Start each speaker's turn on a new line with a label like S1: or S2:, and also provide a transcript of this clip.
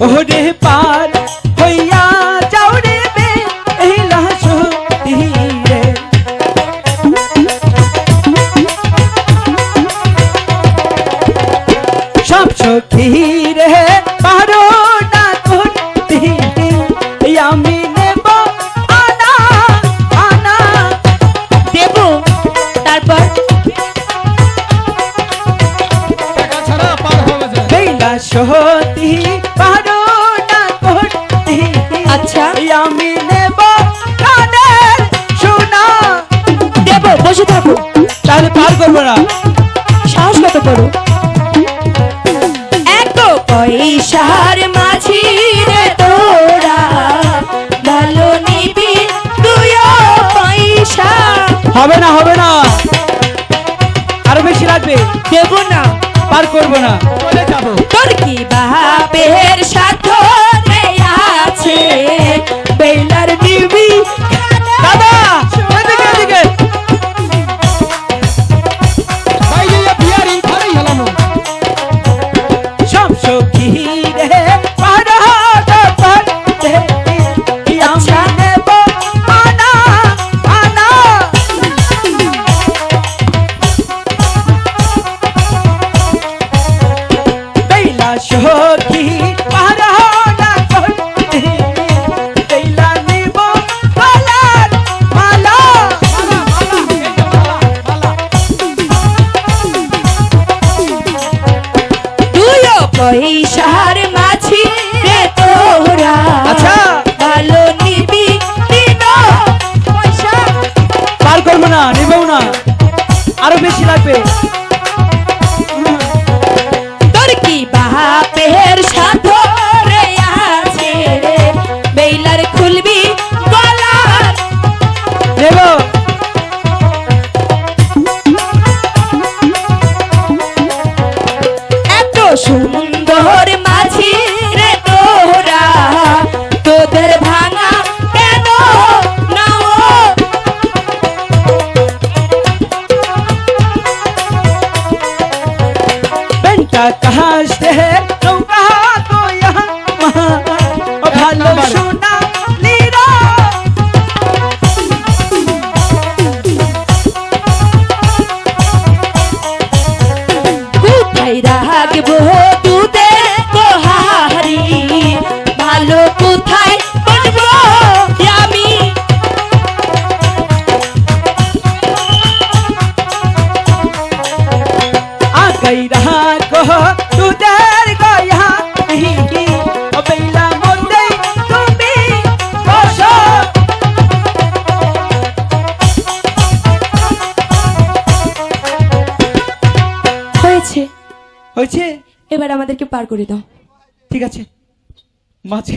S1: ওরে পার হইয়া যাও রে বে এই সব সখী রে পারো না করতে আমি নেব আনা আনা
S2: দেব তারপর।
S1: সহতি
S2: বসে থাকো
S1: তাহলে পার করব না।
S2: সাহস কত করো? এত পয়সার মাঝি রে তোরা ভালো নিবি তুইও পয়সা।
S1: হবে না হবে না। আরও বেশি লাগবে।
S2: দেব না
S1: পার করব না।
S3: চলে যাব।
S2: তোর কি বাপের সাথে
S1: না क्या कष्ट है? कहा तो यहाँ। भालो सुना भाई राग बोल
S2: হয়েছে।
S1: হয়েছে?
S2: এবার আমাদেরকে পার করে দাও।
S1: ঠিক আছে। মাছ